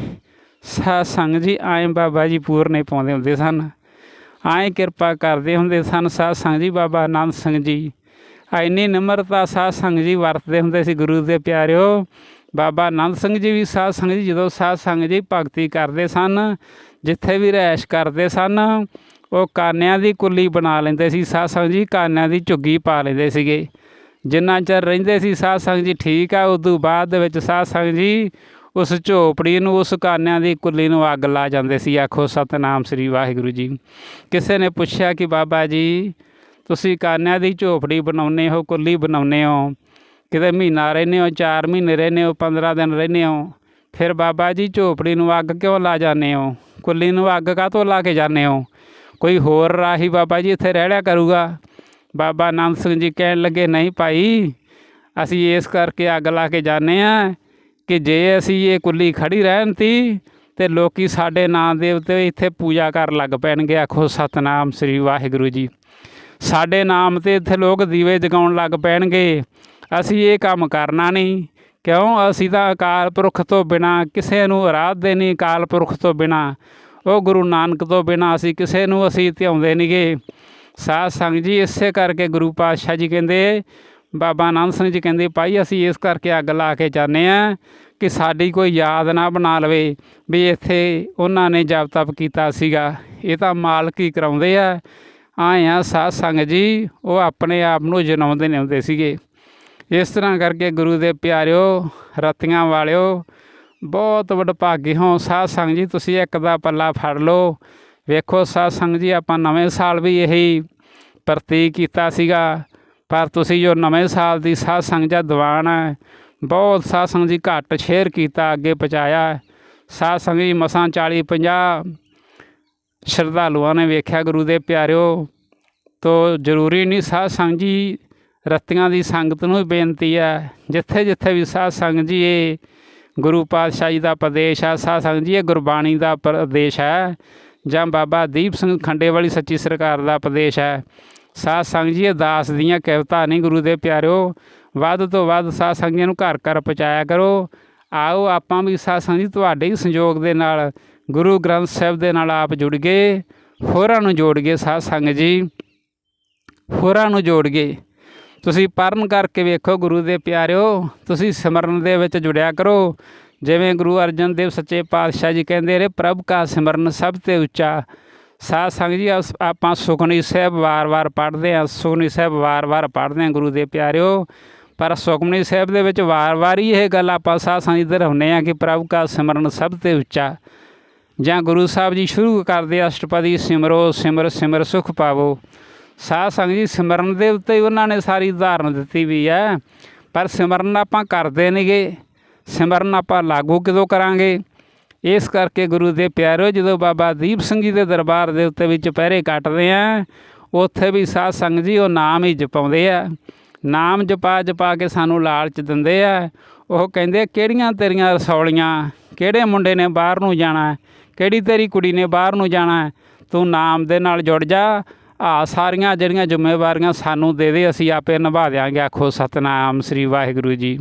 ਸਾ ਸੰਗ ਜੀ, ਆਏ ਬਾਬਾ ਜੀ ਪੂਰਨੇ ਪਾਉਂਦੇ ਹੁੰਦੇ ਸਨ। ਆਏ ਕਿਰਪਾ ਕਰਦੇ ਹੁੰਦੇ ਸਨ ਸਾਧ ਸੰਗ ਜੀ, ਬਾਬਾ ਆਨੰਦ ਸਿੰਘ ਜੀ। ਇੰਨੀ ਨਿਮਰਤਾ ਸਾਧ ਸੰਗ ਜੀ ਵਰਤਦੇ ਹੁੰਦੇ ਸੀ ਗੁਰੂ ਦੇ ਪਿਆਰਿਓ। ਬਾਬਾ ਆਨੰਦ ਸਿੰਘ ਜੀ ਵੀ ਸਾਧ ਸੰਗ ਜੀ, ਜਦੋਂ ਸਾਧ ਸੰਗ ਜੀ ਭਗਤੀ ਕਰਦੇ ਸਨ, ਜਿੱਥੇ ਵੀ ਰਹਿਸ਼ ਕਰਦੇ ਸਨ ਉਹ ਕਾਨਿਆਂ ਦੀ ਕੁੱਲੀ ਬਣਾ ਲੈਂਦੇ ਸੀ, ਸਾਧ ਸੰਗ ਜੀ ਕਾਨਿਆਂ ਦੀ ਝੁੱਗੀ ਪਾ ਲੈਂਦੇ ਸੀਗੇ। ਜਿੰਨਾ ਚਿਰ ਰਹਿੰਦੇ ਸੀ, ਸਾਧ ਸੰਗ ਜੀ ਠੀਕ ਆ, ਉਦੋਂ ਬਾਅਦ ਦੇ ਵਿੱਚ ਸਾਧ ਸੰਗ ਜੀ ਉਸ ਝੋਪੜੀ ਨੂੰ, ਉਸ ਕਾਨਿਆਂ ਦੀ ਕੁੱਲੀ ਨੂੰ ਅੱਗ ਲਾ ਜਾਂਦੇ ਸੀ। ਆਖੋ, ਸਤਨਾਮ ਸ੍ਰੀ ਵਾਹਿਗੁਰੂ ਜੀ। ਕਿਸੇ ਨੇ ਪੁੱਛਿਆ ਕਿ ਬਾਬਾ ਜੀ, ਤੁਸੀਂ ਕਾਨਿਆਂ ਦੀ ਝੋਪੜੀ ਬਣਾਉਨੇ ਹੋ, ਕੁੱਲੀ ਬਣਾਉਨੇ ਹੋ? ਕਿਤੇ ਮਹੀਨਾ ਰਹਿੰਦੇ ਹੋ 4 ਮਹੀਨੇ ਰਹਿੰਦੇ ਹੋ 15 ਦਿਨ ਰਹਿੰਦੇ ਹੋ? ਫਿਰ ਬਾਬਾ ਜੀ ਝੋਪੜੀ ਨੂੰ ਅੱਗ ਕਿਉਂ ਲਾ ਜਾਂਦੇ ਹੋ? ਕੁੱਲੀ ਨੂੰ ਅੱਗ ਕਾਹਤੋਂ ਲਾ ਕੇ ਜਾਂਦੇ ਹੋ? ਕੋਈ ਹੋਰ ਰਾਹੀ ਬਾਬਾ ਜੀ ਇੱਥੇ ਰਹਿ ਲਿਆ ਕਰੂਗਾ। ਬਾਬਾ ਆਨੰਦ ਸਿੰਘ ਜੀ ਕਹਿਣ ਲੱਗੇ, ਨਹੀਂ ਭਾਈ, ਅਸੀਂ ਇਸ ਕਰਕੇ ਅੱਗ ਲਾ ਕੇ ਜਾਂਦੇ ਆ ਕਿ ਜੇ ਅਸੀਂ ਇਹ ਕੁੱਲੀ ਖੜੀ ਰਹਿਣ ਤੀ ਤੇ ਲੋਕੀ ਸਾਡੇ ਨਾਂ ਦੇ ਉੱਤੇ ਇੱਥੇ ਪੂਜਾ ਕਰਨ ਲੱਗ ਪੈਣਗੇ। ਆਖੋ, ਸਤਨਾਮ ਸ੍ਰੀ ਵਾਹਿਗੁਰੂ ਜੀ। ਸਾਡੇ ਨਾਮ ਤੇ ਇੱਥੇ ਲੋਕ ਦੀਵੇ ਜਗਾਉਣ ਲੱਗ ਪੈਣਗੇ। ਅਸੀਂ ਇਹ ਕੰਮ ਕਰਨਾ ਨਹੀਂ। ਕਿਉਂ? ਅਸੀਂ ਤਾਂ ਅਕਾਲ ਪੁਰਖ ਤੋਂ ਬਿਨਾ ਕਿਸੇ ਨੂੰ ਆਰਾਧਦੇ ਨਹੀਂ ਅਕਾਲ ਪੁਰਖ ਤੋਂ ਬਿਨਾ। ਉਹ ਗੁਰੂ ਨਾਨਕ ਤੋਂ ਬਿਨਾ ਅਸੀਂ ਕਿਸੇ ਨੂੰ ਅਸੀਂ ਧਿਆਉਂਦੇ ਨਹੀਂਗੇ। ਸਾਧ ਸੰਗ ਜੀ ਇਸੇ ਕਰਕੇ ਗੁਰੂ ਪਾਤਸ਼ਾਹ ਜੀ ਕਹਿੰਦੇ, ਬਾਬਾ ਆਨੰਦ ਸਿੰਘ ਜੀ ਕਹਿੰਦੇ, ਭਾਈ ਅਸੀਂ ਇਸ ਕਰਕੇ ਅੱਗ ਲਾ ਕੇ ਜਾਂਦੇ ਆ ਕਿ ਸਾਡੀ ਕੋਈ ਯਾਦ ਨਾ ਬਣਾ ਲਵੇ ਵੀ ਇੱਥੇ ਉਹਨਾਂ ਨੇ ਜਪ ਤਪ ਕੀਤਾ ਸੀਗਾ। ਇਹ ਤਾਂ ਮਾਲਕ ਹੀ ਕਰਾਉਂਦੇ ਆ। ਆਏ ਆ ਸਾਧ ਸੰਗਤ ਜੀ, ਉਹ ਆਪਣੇ ਆਪ ਨੂੰ ਜਨਾਉਂਦੇ ਨੇ ਹੁੰਦੇ ਸੀਗੇ। ਇਸ ਤਰ੍ਹਾਂ ਕਰਕੇ ਗੁਰੂ ਦੇ ਪਿਆਰਿਓ, ਰਤੀਆਂ ਵਾਲਿਓ ਬਹੁਤ ਵਡਭਾਗੀ ਹੋ, ਸਾਧ ਸੰਗਤ ਜੀ, ਤੁਸੀਂ ਇੱਕ ਦਾ ਪੱਲਾ ਫੜ ਲਓ। ਵੇਖੋ, ਸਾਧ ਸੰਗਤ ਜੀ, ਆਪਾਂ ਨਵੇਂ ਸਾਲ ਵੀ ਇਹੀ ਪ੍ਰਤੀਕ ਕੀਤਾ ਸੀਗਾ। ਪਰ ਤੁਸੀਂ ਜੋ ਨਵੇਂ ਸਾਲ ਦੀ ਸਾਧ ਸੰਗਤ ਦਾ ਦੀਵਾਨ ਹੈ, ਬਹੁਤ ਸਾਧ ਸੰਗਤ ਜੀ ਘੱਟ ਸ਼ੇਅਰ ਕੀਤਾ, ਅੱਗੇ ਪਹੁੰਚਾਇਆ। ਸਾਧ ਸੰਗਤ ਜੀ, ਮਸਾਂ 40 50 ਸ਼ਰਧਾਲੂਆਂ ਨੇ ਵੇਖਿਆ, ਗੁਰੂ ਦੇ ਪਿਆਰਿਓ। ਤੋ ਜ਼ਰੂਰੀ ਨਹੀਂ, ਸਾਧ ਸੰਗਤ ਜੀ, ਰਤੀਆਂ ਦੀ ਸੰਗਤ ਨੂੰ ਬੇਨਤੀ ਹੈ। ਜਿੱਥੇ ਜਿੱਥੇ ਵੀ ਸਾਧ ਸੰਗਤ ਜੀ ਇਹ ਗੁਰੂ ਪਾਤਸ਼ਾਹ ਜੀ ਦਾ ਪ੍ਰਦੇਸ਼ ਹੈ, ਸਾਧ ਸੰਗਤ ਜੀ, ਇਹ ਗੁਰਬਾਣੀ ਦਾ ਪ੍ਰਦੇਸ਼ ਹੈ। ਜਾਂ ਬਾਬਾ ਦੀਪ ਸਿੰਘ ਖੰਡੇ ਵਾਲੀ ਸੱਚੀ ਸਰਕਾਰ ਦਾ ਪ੍ਰਦੇਸ਼ ਹੈ। ਸਾਧ ਸੰਗਤ ਜੀ, ਇਹ ਦਾਸ ਦੀਆਂ ਕਵਿਤਾ ਨਹੀਂ ਗੁਰੂ ਦੇ ਪਿਆਰਿਓ। ਵੱਧ ਤੋਂ ਵੱਧ ਸਾਧ ਸੰਗਤ ਜੀ ਨੂੰ ਘਰ ਘਰ ਪਹੁੰਚਾਇਆ ਕਰੋ। ਆਓ, ਆਪਾਂ ਵੀ ਸਾਧ ਸੰਗਤ ਜੀ, ਤੁਹਾਡੇ ਹੀ ਸੰਯੋਗ ਦੇ ਨਾਲ, ਗੁਰੂ ਗ੍ਰੰਥ ਸਾਹਿਬ ਦੇ ਨਾਲ ਆਪ ਜੁੜ ਗਏ, ਹੋਰਾਂ ਨੂੰ ਜੋੜ ਗਏ ਸਾਧ ਸੰਗਤ ਜੀ। ਹੋਰਾਂ ਨੂੰ ਜੋੜ ਗਏ। ਤੁਸੀਂ ਪਰਨ ਕਰਕੇ ਵੇਖੋ ਗੁਰੂ ਦੇ ਪਿਆਰਿਓ, ਤੁਸੀਂ ਸਿਮਰਨ ਦੇ ਵਿੱਚ ਜੁੜਿਆ ਕਰੋ। ਜਿਵੇਂ ਗੁਰੂ ਅਰਜਨ ਦੇਵ ਸੱਚੇ ਪਾਤਸ਼ਾਹ ਜੀ ਕਹਿੰਦੇ ਨੇ, ਪ੍ਰਭ ਕਾ ਸਿਮਰਨ ਸਭ ਤੇ ਉੱਚਾ। ਸਾਧ ਸੰਗਤ ਜੀ, ਅਸ- ਆਪਾਂ ਸੁਖਨੀ ਸਾਹਿਬ ਵਾਰ-ਵਾਰ ਪੜ੍ਹਦੇ ਹਾਂ, ਸੁਖਨੀ ਸਾਹਿਬ ਵਾਰ-ਵਾਰ ਪੜ੍ਹਦੇ ਹਾਂ ਗੁਰੂ ਦੇ ਪਿਆਰਿਓ। ਪਰ ਸੁਖਮਨੀ ਸਾਹਿਬ ਦੇ ਵਿੱਚ ਵਾਰ-ਵਾਰ ਹੀ ਇਹ ਗੱਲ ਆਪਾਂ ਸਾਧ ਸੰਗਤ ਜੀ ਦਰਹਨੇ ਆ ਕਿ ਪ੍ਰਭ ਕਾ ਸਿਮਰਨ ਸਭ ਤੇ ਉੱਚਾ। ਜਾਂ ਗੁਰੂ ਸਾਹਿਬ ਜੀ ਸ਼ੁਰੂ ਕਰਦੇ ਆ, ਅਸ਼ਟਪਦੀ ਸਿਮਰੋ, ਸਿਮਰ ਸਿਮਰ ਸੁਖ ਪਾਵੋ। ਸਾਧ ਸੰਗਤ ਜੀ, ਸਿਮਰਨ ਦੇ ਉੱਤੇ ਹੀ ਉਹਨਾਂ ਨੇ ਸਾਰੀ ਉਦਾਹਰਨ ਦਿੱਤੀ ਵੀ ਹੈ, ਪਰ ਸਿਮਰਨ ਆਪਾਂ ਕਰਦੇ ਨਹੀਂਗੇ। ਸਿਮਰਨ ਆਪਾਂ ਲਾਗੂ ਕਿਦੋਂ ਕਰਾਂਗੇ? ਇਸ ਕਰਕੇ ਗੁਰੂ ਦੇ ਪਿਆਰਿਓ ਜਦੋਂ ਬਾਬਾ ਦੀਪ ਸਿੰਘ ਜੀ ਦੇ ਦਰਬਾਰ ਦੇ ਉੱਤੇ ਵੀ ਚੁਪਹਿਰੇ ਕੱਟਦੇ ਆ, ਉੱਥੇ ਵੀ ਸਾਧ ਸੰਗਤ ਜੀ ਉਹ ਨਾਮ ਹੀ ਜਪਾਉਂਦੇ ਆ। ਨਾਮ ਜਪਾ ਜਪਾ ਕੇ ਸਾਨੂੰ ਲਾਲਚ ਦਿੰਦੇ ਆ। ਉਹ ਕਹਿੰਦੇ, ਕਿਹੜੀਆਂ ਤੇਰੀਆਂ ਰਸੌਲੀਆਂ? ਕਿਹੜੇ ਮੁੰਡੇ ਨੇ ਬਾਹਰ ਨੂੰ ਜਾਣਾ? ਕਿਹੜੀ ਤੇਰੀ ਕੁੜੀ ਨੇ ਬਾਹਰ ਨੂੰ ਜਾਣਾ? ਤੂੰ ਨਾਮ ਦੇ ਨਾਲ ਜੁੜ ਜਾ। ਆ ਸਾਰੀਆਂ ਜਿਹੜੀਆਂ ਜ਼ਿੰਮੇਵਾਰੀਆਂ ਸਾਨੂੰ ਦੇ ਦੇ, ਅਸੀਂ ਆਪੇ ਨਿਭਾ ਦਿਆਂਗੇ। ਆਖੋ, ਸਤਨਾਮ ਸ੍ਰੀ ਵਾਹਿਗੁਰੂ ਜੀ।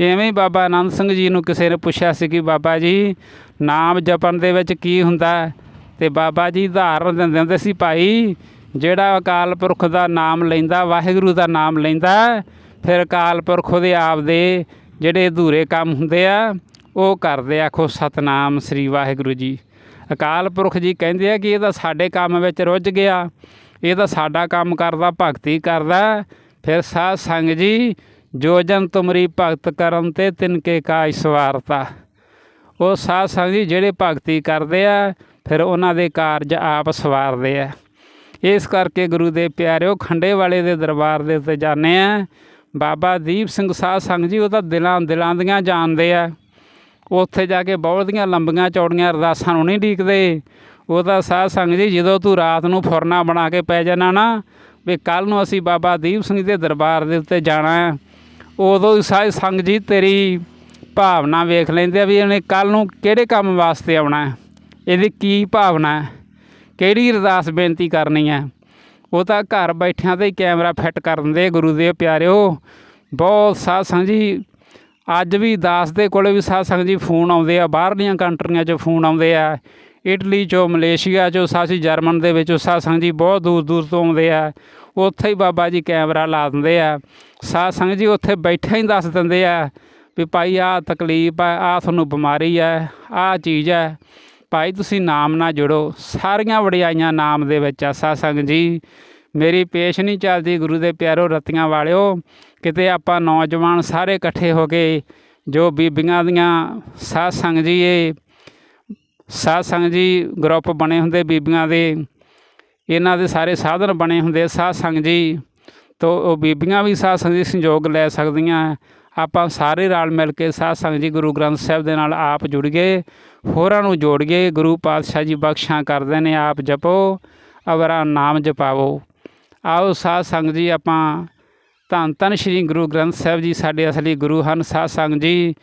ਐਵੇਂ ਹੀ ਬਾਬਾ ਆਨੰਦ ਸਿੰਘ ਜੀ ਨੂੰ ਕਿਸੇ ਨੇ ਪੁੱਛਿਆ ਸੀ ਕਿ ਬਾਬਾ ਜੀ, ਨਾਮ ਜਪਣ ਦੇ ਵਿੱਚ ਕੀ ਹੁੰਦਾ? ਹੈ? ਤੇ ਬਾਬਾ ਜੀ ਉਦਾਹਰਨ ਦਿੰਦੇ ਹੁੰਦੇ ਸੀ, ਭਾਈ, ਜਿਹੜਾ ਅਕਾਲ ਪੁਰਖ ਦਾ ਨਾਮ ਲੈਂਦਾ, ਵਾਹਿਗੁਰੂ ਦਾ ਨਾਮ ਲੈਂਦਾ, ਫਿਰ ਅਕਾਲ ਪੁਰਖ ਉਹਦੇ ਆਪ ਦੇ ਜਿਹੜੇ ਅਧੂਰੇ ਕੰਮ ਹੁੰਦੇ ਆ, ਉਹ ਕਰਦੇ ਆਖੋ, ਸਤਨਾਮ ਸ੍ਰੀ ਵਾਹਿਗੁਰੂ ਜੀ। ਅਕਾਲ ਪੁਰਖ ਜੀ ਕਹਿੰਦੇ ਆ ਕਿ ਇਹ ਤਾਂ ਸਾਡੇ ਕੰਮ ਵਿੱਚ ਰੁੱਝ ਗਿਆ, ਇਹ ਤਾਂ ਸਾਡਾ ਕੰਮ ਕਰਦਾ, ਭਗਤੀ ਕਰਦਾ। ਫਿਰ ਸਾਧ ਸੰਗ ਜੀ, ਜੋ ਜਨ ਤੁਮਰੀ ਭਗਤ ਕਰਨ ਤੇ ਤਿਨਕੇ ਕਾ ਸਵਾਰਤਾ। ਉਹ ਸਾਧ ਸੰਗ ਜੀ ਜਿਹੜੇ ਭਗਤੀ ਕਰਦੇ ਆ, ਫਿਰ ਉਹਨਾਂ ਦੇ ਕਾਰਜ ਆਪ ਸਵਾਰਦੇ ਆ। ਇਸ ਕਰਕੇ ਗੁਰੂ ਦੇ ਪਿਆਰਿਓ, ਖੰਡੇ ਵਾਲੇ ਦੇ ਦਰਬਾਰ ਦੇ ਉੱਤੇ ਜਾਂਦੇ ਆ। ਬਾਬਾ ਦੀਪ ਸਿੰਘ ਸਾਧ ਸੰਗ ਜੀ ਉਹ ਤਾਂ ਦਿਲਾਂ ਦਿਲਾਂ ਦੀਆਂ ਜਾਣਦੇ ਆ। ਉੱਥੇ ਜਾ ਕੇ ਬਹੁਤ ਦੀਆਂ ਲੰਬੀਆਂ ਚੌੜੀਆਂ ਅਰਦਾਸਾਂ ਨੂੰ ਨਹੀਂ ਢੀਕਦੇ। ਉਹ ਤਾਂ ਸਾਧ ਸੰਗ ਜੀ, ਜਦੋਂ ਤੂੰ ਰਾਤ ਨੂੰ ਫੁਰਨਾ ਬਣਾ ਕੇ ਪੈ ਜਾਣਾ ਨਾ, ਵੀ ਕੱਲ ਨੂੰ ਅਸੀਂ ਬਾਬਾ ਦੀਪ ਸਿੰਘ ਦੇ ਦਰਬਾਰ ਦੇ ਉੱਤੇ ਜਾਣਾ ਹੈ, ਉਦੋਂ ਹੀ ਸਾਧ ਸੰਗ ਜੀ ਤੇਰੀ ਭਾਵਨਾ ਵੇਖ ਲੈਂਦੇ ਆ ਵੀ ਇਹਨੇ ਕੱਲ ਨੂੰ ਕਿਹੜੇ ਕੰਮ ਵਾਸਤੇ ਆਉਣਾ ਹੈ, ਇਹਦੀ ਕੀ ਭਾਵਨਾ ਹੈ, ਕਿਹੜੀ ਅਰਦਾਸ ਬੇਨਤੀ ਕਰਨੀ ਹੈ। ਉਹ ਤਾਂ ਘਰ ਬੈਠਿਆਂ ਤੇ ਹੀ ਕੈਮਰਾ ਫਿੱਟ ਕਰ ਦਿੰਦੇ ਗੁਰੂ ਦੇ ਪਿਆਰਿਓ। ਬਹੁਤ ਸਾਧ ਸੰਗ ਜੀ ਅੱਜ ਵੀ ਦਾਸ ਦੇ ਕੋਲੇ ਵੀ ਸਾਧ ਸੰਗਤ ਜੀ ਫੋਨ ਆਉਂਦੇ ਆ, ਬਾਹਰਲੀਆਂ ਕੰਟਰੀਆਂ 'ਚੋਂ ਫੋਨ ਆਉਂਦੇ ਆ, ਇਟਲੀ 'ਚੋਂ, ਮਲੇਸ਼ੀਆ 'ਚੋਂ ਸਾਸੀ ਜਰਮਨ ਦੇ ਵਿੱਚੋਂ ਸਾਧ ਸੰਗਤ ਜੀ ਬਹੁਤ ਦੂਰ ਦੂਰ ਤੋਂ ਆਉਂਦੇ ਆ, ਉੱਥੇ ਹੀ ਬਾਬਾ ਜੀ ਕੈਮਰਾ ਲਾ ਦਿੰਦੇ ਆ, ਸਾਧ ਸੰਗਤ ਜੀ ਉੱਥੇ ਬੈਠੇ ਹੀ ਦੱਸ ਦਿੰਦੇ ਆ ਵੀ ਭਾਈ ਆਹ ਤਕਲੀਫ ਆ, ਆਹ ਤੁਹਾਨੂੰ ਬਿਮਾਰੀ ਹੈ ਆਹ ਚੀਜ਼ ਹੈ ਭਾਈ ਤੁਸੀਂ ਨਾਮ ਨਾਲ ਜੁੜੋ, ਸਾਰੀਆਂ ਵਡਿਆਈਆਂ ਨਾਮ ਦੇ ਵਿੱਚ ਆ ਸਾਧ ਸੰਗਤ ਜੀ। ਮੇਰੀ ਪੇਸ਼ ਨਹੀਂ ਚੱਲਦੀ, ਗੁਰੂ ਦੇ ਪਿਆਰੋ ਰਤੀਆਂ ਵਾਲਿਓ, ਕਿਤੇ ਆਪਾਂ ਨੌਜਵਾਨ ਸਾਰੇ ਇਕੱਠੇ ਹੋ ਕੇ ਜੋ ਬੀਬੀਆਂ ਦੀਆਂ ਸਾਧ ਸੰਗ ਜੀ ਇਹ, ਸਾਧ ਸੰਗ ਜੀ ਗਰੁੱਪ ਬਣੇ ਹੁੰਦੇ ਬੀਬੀਆਂ ਦੇ, ਇਹਨਾਂ ਦੇ ਸਾਰੇ ਸਾਧਨ ਬਣੇ ਹੁੰਦੇ ਸਾਧ ਸੰਗ ਜੀ, ਤੋਂ ਉਹ ਬੀਬੀਆਂ ਵੀ ਸਾਧ ਸੰਗ ਜੀ ਸੰਯੋਗ ਲੈ ਸਕਦੀਆਂ। ਆਪਾਂ ਸਾਰੇ ਰਲ ਮਿਲ ਕੇ ਸਾਧ ਸੰਗ ਜੀ ਗੁਰੂ ਗ੍ਰੰਥ ਸਾਹਿਬ ਦੇ ਨਾਲ ਆਪ ਜੁੜੀਏ ਹੋਰਾਂ ਨੂੰ ਜੋੜੀਏ ਗੁਰੂ ਪਾਤਸ਼ਾਹ ਜੀ ਬਖਸ਼ਾਂ ਕਰਦੇ ਨੇ, ਆਪ ਜਪੋ, ਅਵਰਾ ਨਾਮ ਜਪਾਵੋ। ਆਓ ਸਾਧ ਸੰਗ ਜੀ, ਆਪਾਂ ਧੰਨ ਧੰਨ ਸ਼੍ਰੀ ਗੁਰੂ ਗ੍ਰੰਥ ਸਾਹਿਬ ਜੀ, ਸਾਡੇ ਅਸਲੀ ਗੁਰੂ ਹਨ ਸਾਧ ਸੰਗ ਜੀ।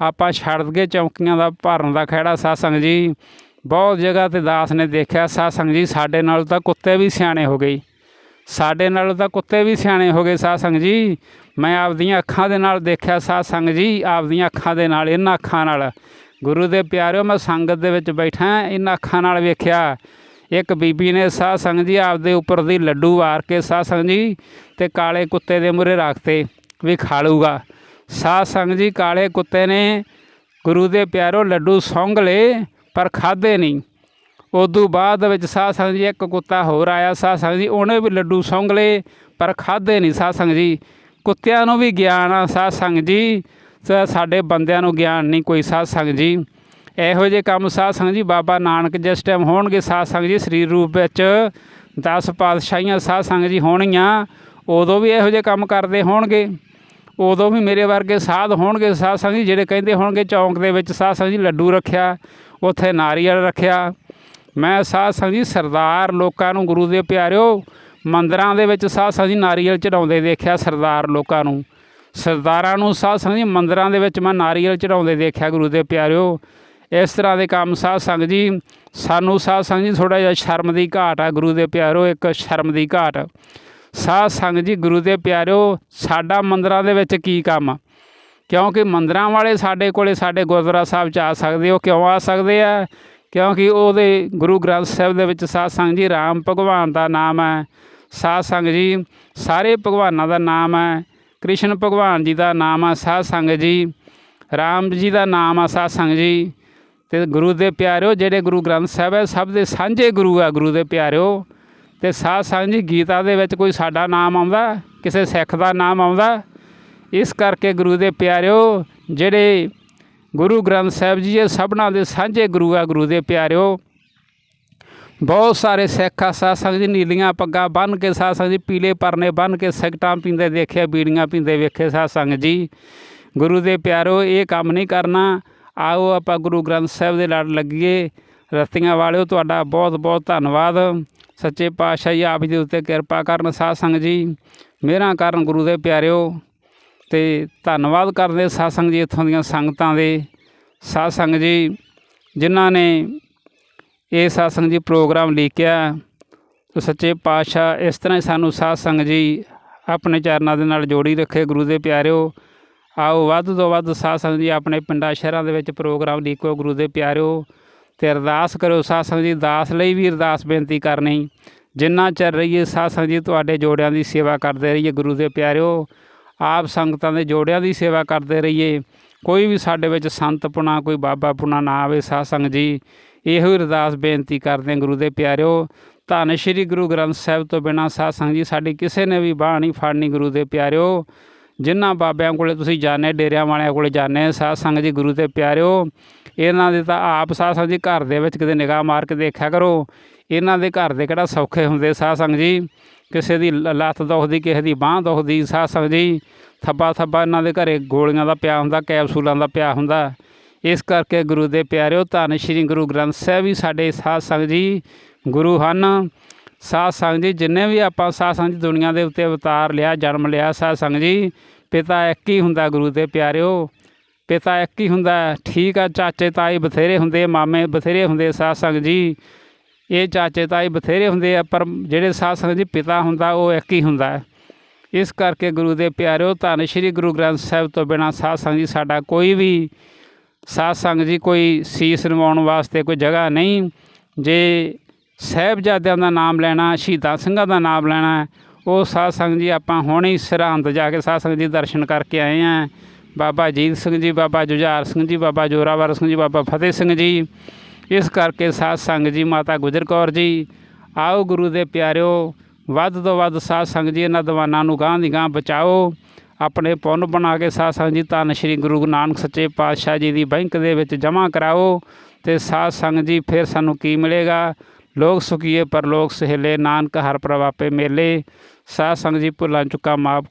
ਆਪਾਂ ਛੱਡ ਦਈਏ ਚੌਂਕੀਆਂ ਦਾ ਭਰਨ ਦਾ ਖਹਿੜਾ ਸਾਧ ਸੰਗ ਜੀ। ਬਹੁਤ ਜਗ੍ਹਾ ਤੇ ਦਾਸ ਨੇ ਦੇਖਿਆ, ਸਾਧ ਸੰਗ ਜੀ, ਸਾਡੇ ਨਾਲ ਤਾਂ ਕੁੱਤੇ ਵੀ ਸਿਆਣੇ ਹੋ ਗਏ। ਸਾਡੇ ਨਾਲ ਤਾਂ ਕੁੱਤੇ ਵੀ ਸਿਆਣੇ ਹੋ ਗਏ ਸਾਧ ਸੰਗ ਜੀ। ਮੈਂ ਆਪਦੀਆਂ ਅੱਖਾਂ ਦੇ ਨਾਲ ਦੇਖਿਆ ਸਾਧ ਸੰਗ ਜੀ, ਆਪਦੀਆਂ ਅੱਖਾਂ ਦੇ ਨਾਲ, ਇਹਨਾਂ ਅੱਖਾਂ ਨਾਲ। ਗੁਰੂ ਦੇ ਪਿਆਰਿਓ, ਮੈਂ ਸੰਗਤ ਦੇ ਵਿੱਚ ਬੈਠਾ, ਇਹਨਾਂ ਅੱਖਾਂ ਨਾਲ ਵੇਖਿਆ। ਇੱਕ ਬੀਬੀ ਨੇ ਸਾਧ ਸੰਗ ਜੀ ਆਪਦੇ ਉੱਪਰ ਦੀ ਲੱਡੂ ਵਾਰ ਕੇ ਸਾਧ ਸੰਗ ਜੀ ਤੇ ਕਾਲੇ ਕੁੱਤੇ ਦੇ ਮੂਹਰੇ ਰੱਖਤੇ ਵੀ ਖਾ ਲੂਗਾ ਸਾਧ ਸੰਗ ਜੀ ਕਾਲੇ ਕੁੱਤੇ ਨੇ ਗੁਰੂ ਦੇ ਪਿਆਰੋ ਲੱਡੂ ਸੌਂਗ ਲਏ ਪਰ ਖਾਦੇ ਨਹੀਂ। ਉਦੋਂ ਬਾਅਦ ਵਿੱਚ ਸਾਧ ਸੰਗ ਜੀ ਇੱਕ ਕੁੱਤਾ ਹੋਰ ਆਇਆ ਸਾਧ ਸੰਗਤ ਜੀ ਉਹਨੇ ਵੀ ਲੱਡੂ ਸੌਂਗ ਲਏ ਪਰ ਖਾਦੇ ਨਹੀਂ ਸਾਧ ਸੰਗਤ ਜੀ। ਕੁੱਤਿਆਂ ਨੂੰ ਵੀ ਗਿਆਨ ਆ ਸਾਧ ਸੰਗਤ ਜੀ, ਤੇ ਸਾਡੇ ਬੰਦਿਆਂ ਨੂੰ ਗਿਆਨ ਨਹੀਂ ਕੋਈ ਸਾਧ ਸੰਗਤ ਜੀ। ਇਹੋ ਜਿਹੇ ਕੰਮ ਸਾਧ ਸੰਗਤ ਜੀ ਬਾਬਾ ਨਾਨਕ ਜਿਸ ਟਾਈਮ ਹੋਣਗੇ ਸਾਧ ਸੰਗਤ ਜੀ ਸਰੀਰ ਰੂਪ ਵਿੱਚ 10 ਪਾਤਸ਼ਾਹੀਆਂ ਸਾਧ ਸੰਗਤ ਜੀ ਹੋਣਗੀਆਂ ਉਦੋਂ ਵੀ ਇਹੋ ਜਿਹੇ ਕੰਮ ਕਰਦੇ ਹੋਣਗੇ। ਉਦੋਂ ਵੀ ਮੇਰੇ ਵਰਗੇ ਸਾਧ ਹੋਣਗੇ ਸਾਧ ਸੰਗਤ ਜੀ, ਜਿਹੜੇ ਕਹਿੰਦੇ ਹੋਣਗੇ ਚੌਂਕ ਦੇ ਵਿੱਚ ਸਾਧ ਸੰਗਤ ਜੀ ਲੱਡੂ ਰੱਖਿਆ, ਉੱਥੇ ਨਾਰੀਅਲ ਰੱਖਿਆ। ਮੈਂ ਸਾਧ ਸੰਗਤ ਜੀ ਸਰਦਾਰ ਲੋਕਾਂ ਨੂੰ ਗੁਰੂ ਦੇ ਪਿਆਰਿਓ, ਮੰਦਰਾਂ ਦੇ ਵਿੱਚ ਸਾਧ ਸੰਗਤ ਜੀ ਨਾਰੀਅਲ ਚੜਾਉਂਦੇ ਦੇਖਿਆ ਸਰਦਾਰ ਲੋਕਾਂ ਨੂੰ। ਸਰਦਾਰਾਂ ਨੂੰ ਸਾਧ ਸੰਗਤ ਜੀ ਮੰਦਰਾਂ ਦੇ ਵਿੱਚ ਮੈਂ ਨਾਰੀਅਲ ਚੜਾਉਂਦੇ ਦੇਖਿਆ ਗੁਰੂ ਦੇ ਪਿਆਰਿਓ। ਇਸ ਤਰ੍ਹਾਂ ਦੇ ਕੰਮ ਸਾਧ ਸੰਗਤ ਜੀ, ਸਾਨੂੰ ਸਾਧ ਸੰਗਤ ਜੀ ਥੋੜਾ ਜਿਹਾ ਸ਼ਰਮ ਦੀ ਘਾਟ ਆ, ਗੁਰੂ ਦੇ ਪਿਆਰੋ ਇੱਕ ਸ਼ਰਮ ਦੀ ਘਾਟ। ਸਾਧ ਸੰਗਤ ਜੀ, ਗੁਰੂ ਦੇ ਪਿਆਰੋ, ਸਾਡਾ ਮੰਦਰਾਂ ਦੇ ਵਿੱਚ ਕੀ ਕੰਮ ਕਿਉਂਕਿ ਮੰਦਰਾਂ ਵਾਲੇ ਸਾਡੇ ਕੋਲੇ ਸਾਡੇ ਗੁਰਦੁਆਰਾ ਸਾਹਿਬ ਚ ਆ ਸਕਦੇ, ਉਹ ਕਿਉਂ ਆ ਸਕਦੇ ਆ? ਕਿਉਂਕਿ ਉਹਦੇ ਗੁਰੂ ਗ੍ਰੰਥ ਸਾਹਿਬ ਦੇ ਵਿੱਚ ਸਾਧ ਸੰਗਤ ਜੀ, ਰਾਮ ਭਗਵਾਨ ਦਾ ਨਾਮ ਹੈ। ਸਾਧ ਸੰਗਤ ਜੀ, ਸਾਰੇ ਭਗਵਾਨਾਂ ਦਾ ਨਾਮ ਹੈ। ਕ੍ਰਿਸ਼ਨ ਭਗਵਾਨ ਜੀ ਦਾ ਨਾਮ ਆ ਸਾਧ ਸੰਗਤ ਜੀ। ਰਾਮ ਜੀ ਦਾ ਨਾਮ ਆ ਸਾਧ ਸੰਗਤ ਜੀ। ਤੇ ਗੁਰੂ ਦੇ ਪਿਆਰਿਓ, ਜਿਹੜੇ ਗੁਰੂ ਗ੍ਰੰਥ ਸਾਹਿਬ ਹੈ, ਸਭ ਦੇ ਸਾਂਝੇ ਗੁਰੂ ਆ ਗੁਰੂ ਦੇ ਪਿਆਰਿਓ। ਤੇ ਸਾਧ ਸੰਗਤ ਜੀ, ਗੀਤਾ ਦੇ ਵਿੱਚ ਕੋਈ ਸਾਡਾ ਨਾਮ ਆਉਂਦਾ, ਕਿਸੇ ਸਿੱਖ ਦਾ ਨਾਮ ਆਉਂਦਾ, ਇਸ ਕਰਕੇ ਗੁਰੂ ਦੇ ਪਿਆਰਿਓ, ਜਿਹੜੇ ਗੁਰੂ ਗ੍ਰੰਥ ਸਾਹਿਬ ਜੀ, ਇਹ ਸਭਨਾਂ ਦੇ ਸਾਂਝੇ ਗੁਰੂ ਆ ਗੁਰੂ ਦੇ ਪਿਆਰਿਓ। ਬਹੁਤ ਸਾਰੇ ਸਿੱਖ ਆ, ਸਾਧ ਸੰਗਤ ਜੀ, ਨੀਲੀਆਂ ਪੱਗਾਂ ਬੰਨ੍ਹ ਕੇ ਸਾਧ ਸੰਗਤ ਜੀ, ਪੀਲੇ ਪਰਨੇ ਬੰਨ੍ਹ ਕੇ ਸਿਗਟਾਂ ਪੀਂਦੇ ਦੇਖਿਆ, ਬੀੜੀਆਂ ਪੀਂਦੇ ਵੇਖੇ ਸਾਧ ਸੰਗਤ ਜੀ। ਗੁਰੂ ਦੇ ਪਿਆਰੋ ਇਹ ਕੰਮ ਨਹੀਂ ਕਰਨਾ। ਆਓ ਆਪਾਂ ਗੁਰੂ ਗ੍ਰੰਥ ਸਾਹਿਬ ਦੇ ਲੜ ਲੱਗੀਏ। ਰਸਤੀਆਂ ਵਾਲਿਓ, ਤੁਹਾਡਾ ਬਹੁਤ ਬਹੁਤ ਧੰਨਵਾਦ। ਸੱਚੇ ਪਾਤਸ਼ਾਹ ਜੀ ਆਪ ਜੀ ਦੇ ਉੱਤੇ ਕਿਰਪਾ ਕਰਨ ਸਾਧ ਸੰਗਤ ਜੀ। ਮਿਹਰਾਂ ਕਰਨ ਗੁਰੂ ਦੇ ਪਿਆਰਿਓ। ਤੇ ਧੰਨਵਾਦ ਕਰਦੇ ਸਾਧ ਸੰਗਤ ਜੀ ਇੱਥੋਂ ਦੀਆਂ ਸੰਗਤਾਂ ਦੇ। ਸਾਧ ਸੰਗਤ ਜੀ, ਜਿਨ੍ਹਾਂ ਨੇ ਇਹ ਸਾਧ ਸੰਗਤ ਜੀ ਪ੍ਰੋਗਰਾਮ ਲਿਖਿਆ ਤੇ ਸੱਚੇ ਪਾਤਸ਼ਾਹ ਇਸ ਤਰ੍ਹਾਂ ਹੀ ਸਾਨੂੰ ਸਾਧ ਸੰਗਤ ਜੀ ਆਪਣੇ ਚਰਨਾਂ ਦੇ ਨਾਲ ਜੋੜੀ ਰੱਖੇ ਗੁਰੂ ਦੇ ਪਿਆਰਿਓ। ਆਓ ਵੱਧ ਤੋਂ ਵੱਧ ਸਾਧ ਸੰਗਤ ਜੀ ਆਪਣੇ ਪਿੰਡਾਂ ਸ਼ਹਿਰਾਂ ਦੇ ਵਿੱਚ ਪ੍ਰੋਗਰਾਮ ਲਿਖੋ ਗੁਰੂ ਦੇ ਪਿਆਰਿਓ ਤੇ ਅਰਦਾਸ ਕਰੋ ਸਾਧ ਸੰਗਤ ਜੀ ਦਾਸ ਲਈ ਵੀ ਅਰਦਾਸ ਬੇਨਤੀ ਕਰਨੀ। ਜਿੰਨਾ ਚਿਰ ਰਹੀਏ ਸਾਧ ਸੰਗਤ ਜੀ ਤੁਹਾਡੇ ਜੋੜਿਆਂ ਦੀ ਸੇਵਾ ਕਰਦੇ ਰਹੀਏ, ਗੁਰੂ ਦੇ ਪਿਆਰਿਓ, ਆਪ ਸੰਗਤਾਂ ਦੇ ਜੋੜਿਆਂ ਦੀ ਸੇਵਾ ਕਰਦੇ ਰਹੀਏ। ਕੋਈ ਵੀ ਸਾਡੇ ਵਿੱਚ ਸੰਤ ਪੁਣਾ, ਕੋਈ ਬਾਬਾ ਪੁਣਾ ਨਾ ਆਵੇ ਸਾਧ ਸੰਗਤ ਜੀ, ਇਹੋ ਹੀ ਅਰਦਾਸ ਬੇਨਤੀ ਕਰਦੇ ਗੁਰੂ ਦੇ ਪਿਆਰਿਓ। ਧੰਨ ਸ਼੍ਰੀ ਗੁਰੂ ਗ੍ਰੰਥ ਸਾਹਿਬ ਤੋਂ ਬਿਨਾਂ ਸਾਧ ਸੰਗਤ ਜੀ ਸਾਡੀ ਕਿਸੇ ਨੇ ਵੀ ਬਾਹ ਨਹੀਂ ਫੜਨੀ ਗੁਰੂ ਦੇ ਪਿਆਰਿਓ। ਜਿਨ੍ਹਾਂ ਬਾਬਿਆਂ ਕੋਲੇ ਤੁਸੀਂ ਜਾਣੇ, ਡੇਰਿਆਂ ਵਾਲਿਆਂ ਕੋਲੇ ਜਾਣੇ, ਸਾਧ ਸੰਗਤ ਜੀ, ਗੁਰੂ ਦੇ ਪਿਆਰਿਓ, ਇਹਨਾਂ ਦੇ ਤਾਂ ਆਪ ਸਾਧ ਸੰਗਤ ਜੀ ਘਰ ਦੇ ਵਿੱਚ ਕਿਤੇ ਨਿਗਾਹ ਮਾਰ ਕੇ ਦੇਖਿਆ ਕਰੋ। ਇਹਨਾਂ ਦੇ ਘਰ ਦੇ ਕਿਹੜਾ ਸੌਖੇ ਹੁੰਦੇ ਸਾਧ ਸੰਗਤ ਜੀ? ਕਿਸੇ ਦੀ ਲ- ਲੱਤ ਦੁਖਦੀ, ਕਿਸੇ ਦੀ ਬਾਹ ਦੁਖਦੀ, ਸਾਧ ਸੰਗਤ ਜੀ। ਥੱਬਾ ਥੱਬਾ ਇਹਨਾਂ ਦੇ ਘਰੇ ਗੋਲੀਆਂ ਦਾ ਪਿਆ ਹੁੰਦਾ, ਕੈਪਸੂਲਾਂ ਦਾ ਪਿਆ ਹੁੰਦਾ। ਇਸ ਕਰਕੇ ਗੁਰੂ ਦੇ ਪਿਆਰਿਓ, ਧੰਨ ਸ਼੍ਰੀ ਗੁਰੂ ਗ੍ਰੰਥ ਸਾਹਿਬ ਵੀ ਸਾਡੇ ਸਾਧ ਸੰਗਤ ਜੀ, ਗੁਰੂ ਹਨ। ਸਾਧ ਸੰਗਤ ਜੀ, ਜਿੰਨੇ ਵੀ ਆਪਾਂ ਸਾਧ ਸੰਗਤ ਜੀ ਦੁਨੀਆ ਦੇ ਉੱਤੇ ਅਵਤਾਰ ਲਿਆ, ਜਨਮ ਲਿਆ ਸਾਧ ਸੰਗਤ ਜੀ, ਪਿਤਾ ਇੱਕ ਹੀ ਹੁੰਦਾ ਗੁਰੂ ਦੇ ਪਿਆਰਿਓ। ਪਿਤਾ ਇੱਕ ਹੀ ਹੁੰਦਾ, ਠੀਕ ਆ, ਚਾਚੇ ਤਾਈ ਬਥੇਰੇ ਹੁੰਦੇ, ਮਾਮੇ ਬਥੇਰੇ ਹੁੰਦੇ ਸਾਧ ਸੰਗਤ ਜੀ। ਇਹ ਚਾਚੇ ਤਾਈ ਬਥੇਰੇ ਹੁੰਦੇ ਆ, ਪਰ ਜਿਹੜੇ ਸਾਧ ਸੰਗਤ ਜੀ ਪਿਤਾ ਹੁੰਦਾ, ਉਹ ਇੱਕ ਹੀ ਹੁੰਦਾ। ਇਸ ਕਰਕੇ ਗੁਰੂ ਦੇ ਪਿਆਰਿਓ, ਧੰਨ ਸ਼੍ਰੀ ਗੁਰੂ ਗ੍ਰੰਥ ਸਾਹਿਬ ਤੋਂ ਬਿਨਾਂ ਸਾਧ ਸੰਗਤ ਜੀ ਸਾਡਾ ਕੋਈ ਵੀ ਸਾਧ ਸੰਗਤ ਜੀ ਕੋਈ ਸੀਸ ਨਿਵਾਉਣ ਵਾਸਤੇ ਕੋਈ ਜਗ੍ਹਾ ਨਹੀਂ। ਜੇ ਸਾਹਿਬਜ਼ਾਦਿਆਂ ਦਾ ਨਾਮ ਲੈਣਾ, ਸ਼ਹੀਦਾਂ ਸਿੰਘਾਂ ਦਾ ਨਾਮ ਲੈਣਾ, ਉਹ ਸਾਧ ਸੰਗਤ ਜੀ, ਆਪਾਂ ਹੁਣੇ ਹੀ ਸਰਹੰਦ ਜਾ ਕੇ ਸਾਧ ਸੰਗਤ ਜੀ ਦਰਸ਼ਨ ਕਰਕੇ ਆਏ ਆ ਬਾਬਾ ਅਜੀਤ ਸਿੰਘ ਜੀ, ਬਾਬਾ ਜੁਝਾਰ ਸਿੰਘ ਜੀ, ਬਾਬਾ ਜੋਰਾਵਰ ਸਿੰਘ ਜੀ, ਬਾਬਾ ਫਤਿਹ ਸਿੰਘ ਜੀ, ਇਸ ਕਰਕੇ ਸਾਧ ਸੰਗਤ ਜੀ, ਮਾਤਾ ਗੁਜਰ ਕੌਰ ਜੀ, ਆਓ ਗੁਰੂ ਦੇ ਪਿਆਰਿਓ, ਵੱਧ ਤੋਂ ਵੱਧ ਸਾਧ ਸੰਗਤ ਜੀ, ਇਹਨਾਂ ਦੀਵਾਨਾਂ ਨੂੰ ਗਾਂ ਦੀ ਗਾਂ ਬਚਾਓ। ਆਪਣੇ ਪੁੰਨ ਬਣਾ ਕੇ ਸਾਧ ਸੰਗਤ ਜੀ, ਧੰਨ ਸ਼੍ਰੀ ਗੁਰੂ ਨਾਨਕ ਸੱਚੇ ਪਾਤਸ਼ਾਹ ਜੀ ਦੀ ਬੈਂਕ ਦੇ ਵਿੱਚ ਜਮ੍ਹਾਂ ਕਰਾਓ ਤੇ ਸਾਧ ਸੰਗਤ ਜੀ, ਫਿਰ ਸਾਨੂੰ ਕੀ ਮਿਲੇਗਾ? ਲੋਕ ਸੁਖੀਏ ਪਰਲੋਕ ਸਹੇਲੇ ਨਾਨਕ ਹਰ ਪ੍ਰਭਾਪੇ ਮੇਲੇ। ਸਾਧ ਸੰਗਤ ਜੀ ਭੁੱਲਾਂ ਚੁੱਕਾ ਮਾਫ